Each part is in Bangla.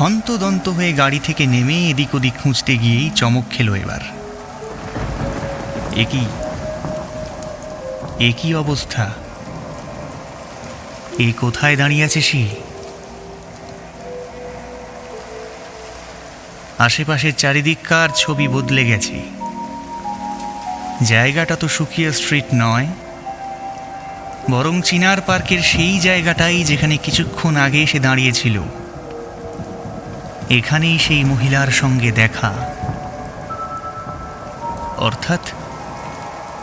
হন্তদন্ত হয়ে গাড়ি থেকে নেমে এদিক ওদিক খুঁজতে গিয়েই চমক খেলো এবার। একই একই অবস্থা। এ কোথায় দাঁড়িয়ে আছে সে? আশেপাশের চারিদিককার ছবি বদলে গেছে। জায়গাটা তো সুকিয়া স্ট্রিট নয়। বরং চিনার পার্কের সেই জায়গাটাই যেখানে কিছুক্ষণ আগে এসে দাঁড়িয়েছিল। এখানেই সেই মহিলার সঙ্গে দেখা। অর্থাৎ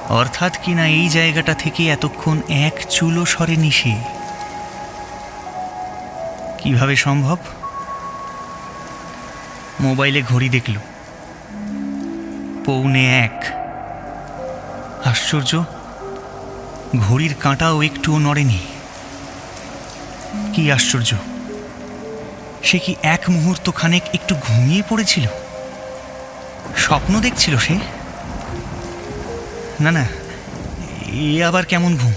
অর্থাৎ কিনা এই জায়গাটা থেকে এতক্ষণ এক চুলো সরেনি সে? কীভাবে সম্ভব? মোবাইলে ঘড়ি দেখল। পৌনে এক। আশ্চর্য, ঘড়ির কাঁটাও একটুও নড়েনি। কি আশ্চর্য! সে কি এক মুহূর্ত খানেক একটু ঘুমিয়ে পড়েছিল? স্বপ্ন দেখছিল সে? না না, এ আবার কেমন ঘুম?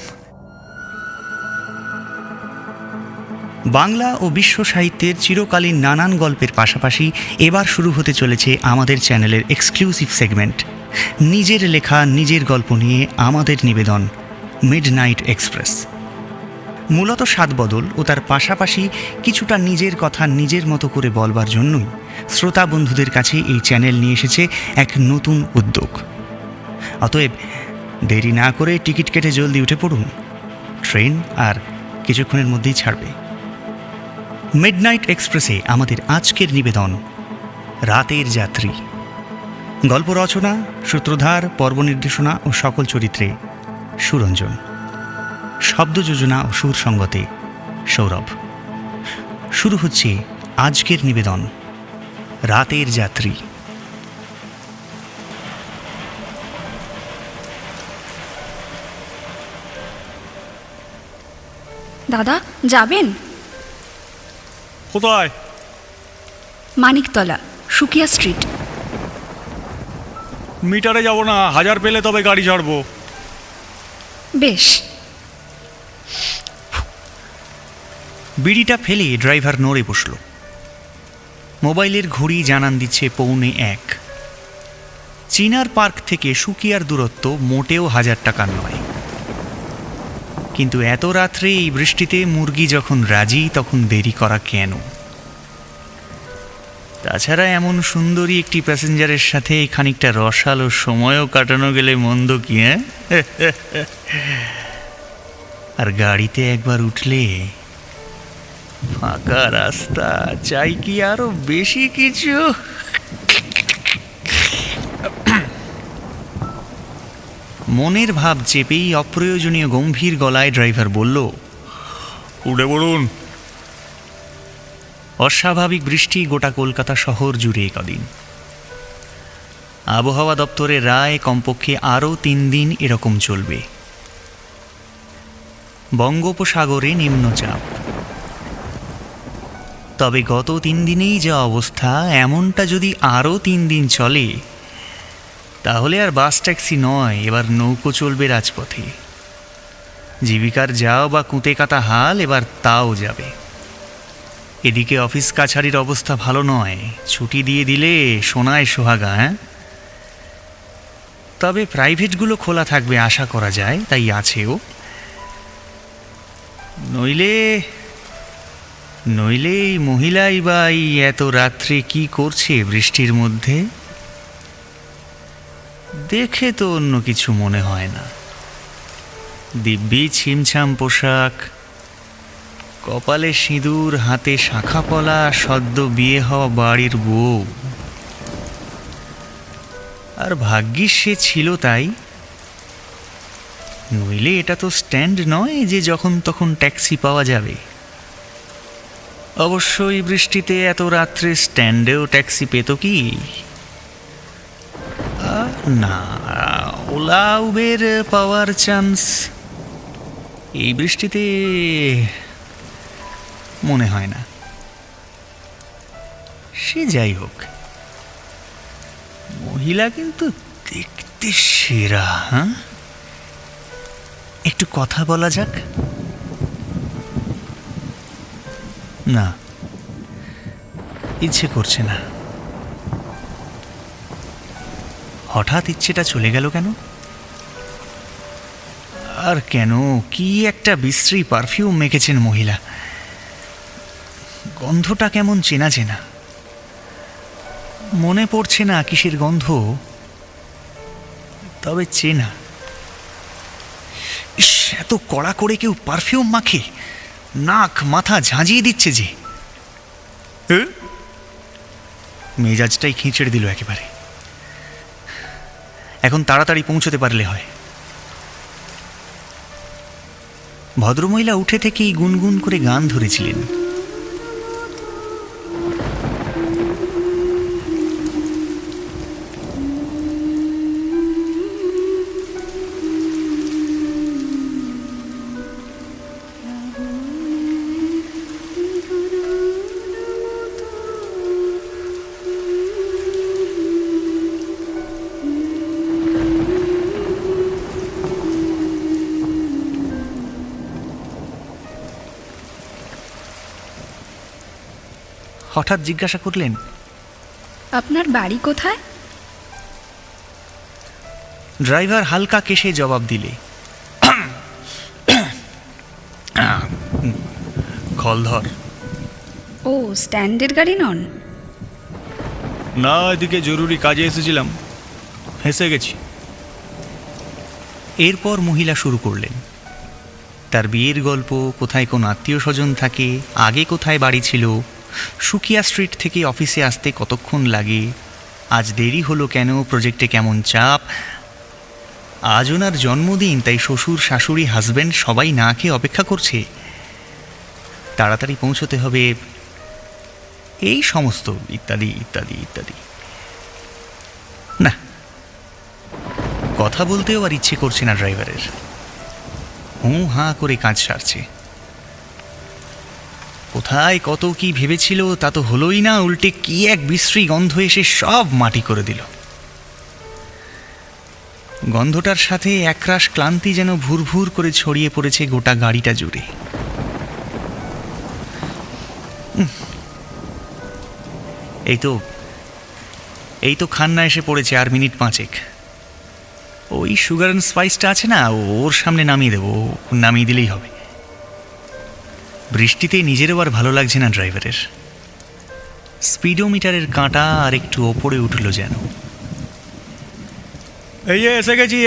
বাংলা ও বিশ্ব সাহিত্যের চিরকালীন নানান গল্পের পাশাপাশি এবার শুরু হতে চলেছে আমাদের চ্যানেলের এক্সক্লুসিভ সেগমেন্ট নিজের লেখা, নিজের গল্প নিয়ে আমাদের নিবেদন মিড নাইট এক্সপ্রেস মূলত স্বাদ বদল ও তার পাশাপাশি কিছুটা নিজের কথা নিজের মতো করে বলবার জন্যই শ্রোতা বন্ধুদের কাছে এই চ্যানেল নিয়ে এসেছে এক নতুন উদ্যোগ। অতএব দেরি না করে টিকিট কেটে জলদি উঠে পড়ুন। ট্রেন আর কিছুক্ষণের মধ্যেই ছাড়বে। মিডনাইট এক্সপ্রেসে আমাদের আজকের নিবেদন, রাতের যাত্রী। গল্প রচনা, সূত্রধার, পর্ব নির্দেশনা ও সকল চরিত্রে সুরঞ্জন। শব্দ যোজনা ও সুর সঙ্গতে। সৌরভ। শুরু হচ্ছে আজকের নিবেদন রাতের যাত্রী। দাদা যাবেন? কোথায়? মানিকতলা সুকিয়া স্ট্রিট। মিটারে যাব না হাজার পেলে তবে গাড়ি ছাড়বো। বেশ। বিড়িটা ফেলে ড্রাইভার নড়ে বসল। মোবাইলের ঘড়ি জানান দিচ্ছে পৌনে এক। চিনার পার্ক থেকে সুকিয়ার দূরত্ব মোটেও হাজার টাকার নয়। কিন্তু এত রাত্রে এই বৃষ্টিতে মুরগি যখন রাজি, তখন দেরি করা কেন? তাছাড়া এমন সুন্দরী একটি প্যাসেঞ্জারের সাথে খানিকটা রসালো সময়ও কাটানো গেলে মন্দ কি হ্যাঁ? আর গাড়িতে একবার উঠলে ফাঁকা রাস্তা। চাই কি আরও বেশি কিছু? মনের ভাব চেপেই অপ্রয়োজনীয় গম্ভীর গলায় ড্রাইভার বলল উঠে পড়ুন। অস্বাভাবিক বৃষ্টি গোটা কলকাতা শহর জুড়ে কদিন আবহাওয়া দপ্তরের রায় কমপক্ষে আরও তিন দিন এরকম চলবে। বঙ্গোপসাগরে নিম্নচাপ। তবে গত তিন দিনেই যা অবস্থা, এমনটা যদি আরও তিন দিন চলে, তাহলে আর বাস ট্যাক্সি নয়, এবার নৌকো চলবে রাজপথে। জীবিকার যাও বা কুঁতে কাটা হাল, এবার তাও যাবে। এদিকে অফিস কাছারির অবস্থা ভালো নয়, ছুটি দিয়ে দিলে সোনায় সোহাগা হ্যাঁ? তবে প্রাইভেটগুলো খোলা থাকবে, আশা করা যায়, তাই আছেও। নইলে নইলে এই মহিলাই বা এই এত রাত্রে কি করছে বৃষ্টির মধ্যে? দেখে তো অন্য কিছু মনে হয় না। দিব্যি ছিমছাম পোশাক, কপালে সিঁদুর, হাতে শাখা পলা সদ্য বিয়ে হওয়া বাড়ির বউ। আর ভাগ্যিস সে ছিল তাই। নইলে এটা তো স্ট্যান্ড নয় যে যখন তখন ট্যাক্সি পাওয়া যাবে। অবশ্যই বৃষ্টিতে এত রাত্রে স্ট্যান্ডেও ট্যাক্সি পেত কি? না, ওলা উবের পাওয়ার চান্স। এই বৃষ্টিতে মনে হয় না। সে যাই হোক, মহিলা কিন্তু দেখতে সেরা হ্যাঁ? একটু কথা বলা যাক। না ইচ্ছে করছে না। হঠাৎ ইচ্ছেটা চলে গেল কেন? আর কেন? কি একটা বিশ্রী পারফিউম মেখেছেন মহিলা। গন্ধটা কেমন চেনা চেনা। মনে পড়ছে না কিসের গন্ধ তবে চেনা। ইস, এত কড়া করে কেউ পারফিউম মাখে। নাক মাথা ঝাঁঝিয়ে দিচ্ছে যে? মেজাজটাই খিঁচড়ে দিল একেবারে। এখন তাড়াতাড়ি পৌঁছতে পারলে হয়। ভদ্রমহিলা উঠে থেকেই গুনগুন করে গান ধরেছিলেন। হঠাৎ জিজ্ঞাসা করলেন আপনার বাড়ি কোথায়? ড্রাইভার হালকা কেশে জবাব দিলে খলধর ও স্ট্যান্ডের গাড়ি নন? না এদিকে জরুরি কাজে এসেছিলাম। হেসে গেছি। এরপর মহিলা শুরু করলেন তার বিয়ের গল্প কোথায় কোন আত্মীয় স্বজন থাকে আগে কোথায় বাড়ি ছিল সুকিয়া স্ট্রিট থেকে অফিসে আসতে কতক্ষণ লাগে? আজ দেরি হলো কেন? প্রজেক্টে কেমন চাপ? আজ ওনার জন্মদিন, তাই শ্বশুর, শাশুড়ি হাজব্যান্ড সবাই না খেয়ে অপেক্ষা করছে। তাড়াতাড়ি পৌঁছতে হবে। এই সমস্ত ইত্যাদি ইত্যাদি ইত্যাদি। না। কথা বলতেও আর ইচ্ছে করছে না ড্রাইভারের। হুঁ, হাঁ করে কাজ সারছে। কোথায় কত কি ভেবেছিল তা তো হলোই না, উল্টে কি এক বিশ্রী গন্ধ এসে সব মাটি করে দিল। গন্ধটার সাথে একরাশ ক্লান্তি যেন ভুরভুর করে ছড়িয়ে পড়েছে গোটা গাড়িটা জুড়ে। এই তো এই তো খান্না এসে পড়েছে আর মিনিট পাঁচেক। ওই সুগার অ্যান্ড স্পাইসটা আছে না ওর সামনে নামিয়ে দেবো নামিয়ে দিলেই হবে। বৃষ্টিতে নিজেরও আর ভালো লাগছে না ড্রাইভারের। স্পিডোমিটারের কাঁটা আর একটু ওপরে উঠল যেন। এই এসে গেছি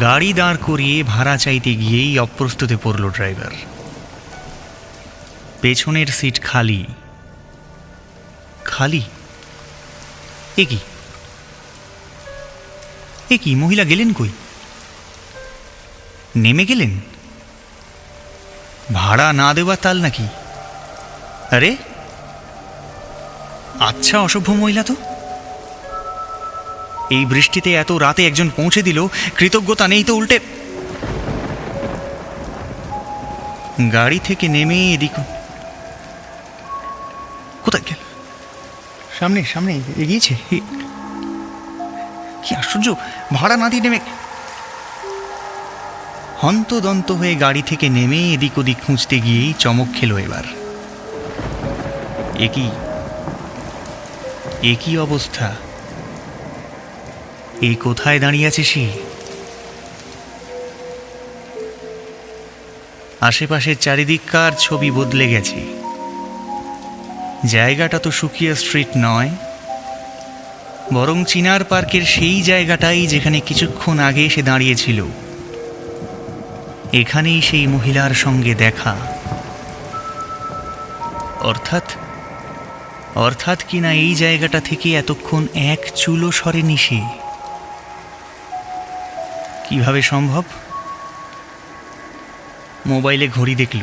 গাড়ি দাঁড় করিয়ে ভাড়া চাইতে গিয়েই অপ্রস্তুতে পড়ল ড্রাইভার। পেছনের সিট খালি। খালি? এ কি? এ কি মহিলা গেলেন কই? নেমে গেলেন? ভাড়া না দেওয়া তাল নাকি? আরে আচ্ছা অসভ্য মহিলা তো। এই বৃষ্টিতে এত রাতে একজন পৌঁছে দিল, কৃতজ্ঞতা নেই তো উল্টে। গাড়ি থেকে নেমে এদিক কোথায় গেল? সামনে সামনে, এগিয়েছে। কি আশ্চর্য, ভাড়া না দিয়ে নেমে হন্তদন্ত হয়ে গাড়ি থেকে নেমে এদিক ওদিক খুঁজতে গিয়েই চমক খেলো এবার। একই একই অবস্থা? এই কোথায় দাঁড়িয়ে আছে সে? আশেপাশের চারিদিককার ছবি বদলে গেছে। জায়গাটা তো সুকিয়া স্ট্রিট নয়। বরং চিনার পার্কের সেই জায়গাটাই যেখানে কিছুক্ষণ আগে সে দাঁড়িয়েছিল। এখানেই সেই মহিলার সঙ্গে দেখা। অর্থাৎ অর্থাৎ কিনা এই জায়গাটা থেকে এতক্ষণ এক চুলো সরেনি সে? কীভাবে সম্ভব? মোবাইলে ঘড়ি দেখল।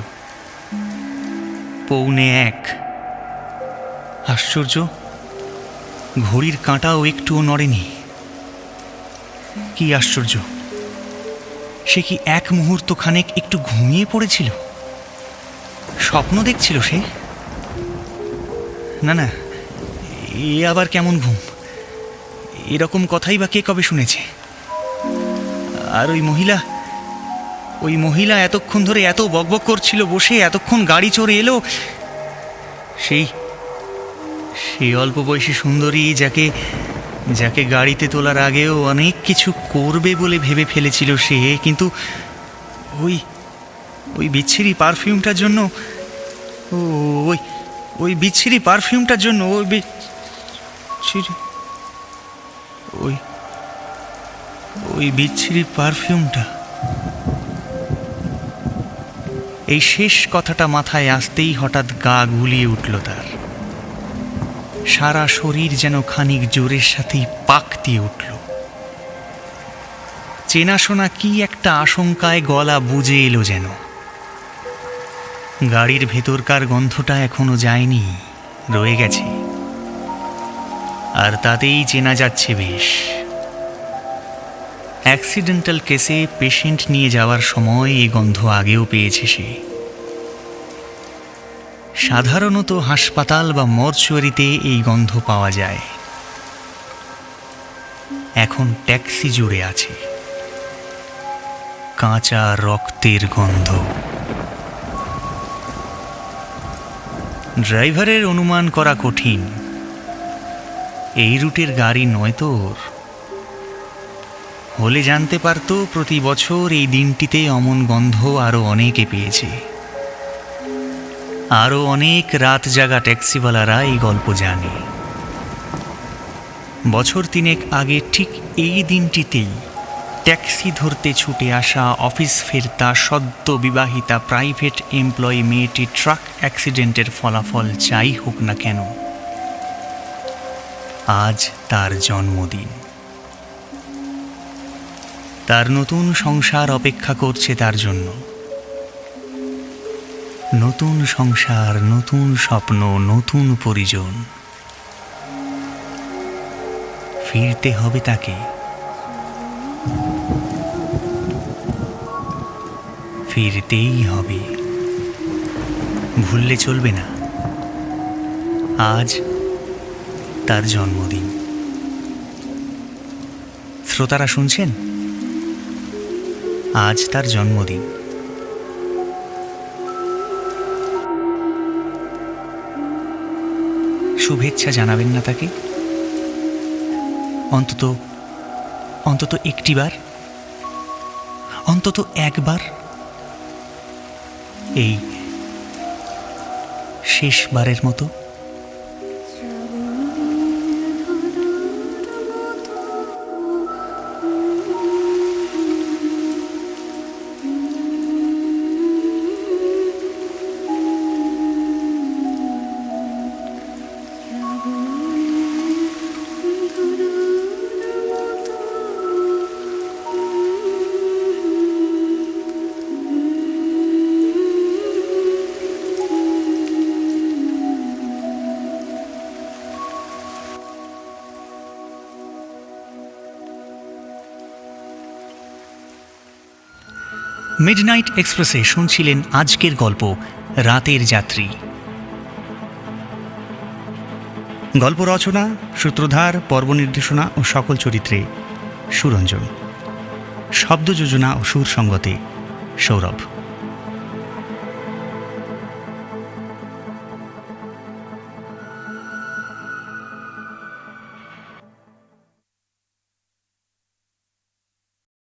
পৌনে এক। আশ্চর্য, ঘড়ির কাঁটাও একটুও নড়েনি। কি আশ্চর্য! সে কি এক মুহূর্ত খানেক একটু ঘুমিয়ে পড়েছিল? স্বপ্ন দেখছিল সে? না না, এ আবার কেমন ঘুম? এরকম কথাই বা কে কবে শুনেছে? আর ওই মহিলা ওই মহিলা এতক্ষণ ধরে এত বকবক করছিল, বসে এতক্ষণ গাড়ি চড়ে এলো। সেই সেই অল্প বয়সী সুন্দরী যাকে যাকে গাড়িতে তোলার আগেও অনেক কিছু করবে বলে ভেবে ফেলেছিল সে, কিন্তু ওই ওই বিচ্ছিরি পারফিউমটার জন্য ওই ওই বিচ্ছিরি পারফিউমটার জন্য ওই বিচ্ছিরি, ওই ওই বিচ্ছিরি পারফিউমটা। এই শেষ কথাটা মাথায় আসতেই হঠাৎ গা গুলিয়ে উঠল তার। সারা শরীর যেন খানিক জোরের সাথেই পাক দিয়ে উঠল। চেনাশোনা কি একটা আশঙ্কায় গলা বুঝে এলো যেন। গাড়ির ভেতরকার গন্ধটা এখনও যায়নি, রয়ে গেছে। আর তাতেই চেনা যাচ্ছে বেশ। অ্যাক্সিডেন্টাল কেসে পেশেন্ট নিয়ে যাওয়ার সময় এই গন্ধ আগেও পেয়েছে সে। সাধারণত হাসপাতাল বা মর্চুয়ারিতে এই গন্ধ পাওয়া যায়। এখন ট্যাক্সি জুড়ে আছে। কাঁচা রক্তের গন্ধ। ড্রাইভারের অনুমান করা কঠিন। এই রুটের গাড়ি নয় তো হলে জানতে পারতো প্রতি বছর এই দিনটিতে অমন গন্ধ আরও অনেকে পেয়েছে। আরও অনেক রাত জাগা ট্যাক্সিওয়ালারা এই গল্প জানে। বছর তিনেক আগে ঠিক এই দিনটিতেই ট্যাক্সি ধরতে ছুটে আসা অফিস ফেরতা সদ্য বিবাহিতা প্রাইভেট এমপ্লয়ি মেয়েটি ট্রাক অ্যাক্সিডেন্টের ফলাফল যাই হোক না কেন, আজ তার জন্মদিন। তার নতুন সংসার অপেক্ষা করছে তার জন্য। নতুন সংসার, নতুন স্বপ্ন, নতুন পরিজন। ফিরতে হবে তাকে। ফিরতেই হবে। ভুললে চলবে না। আজ তার জন্মদিন। শ্রোতারা শুনছেন? আজ তার জন্মদিন। শুভেচ্ছা জানাবেন না তাকে? অন্তত অন্তত একটিবার? অন্তত একবার? এই শেষবারের মতো? মিডনাইট এক্সপ্রেসে শুনছিলেন আজকের গল্প, রাতের যাত্রী। গল্প রচনা, সূত্রধার, পর্ব নির্দেশনা ও সকল চরিত্রে সুরঞ্জন। শব্দ যোজনা ও সুর সঙ্গতে সৌরভ।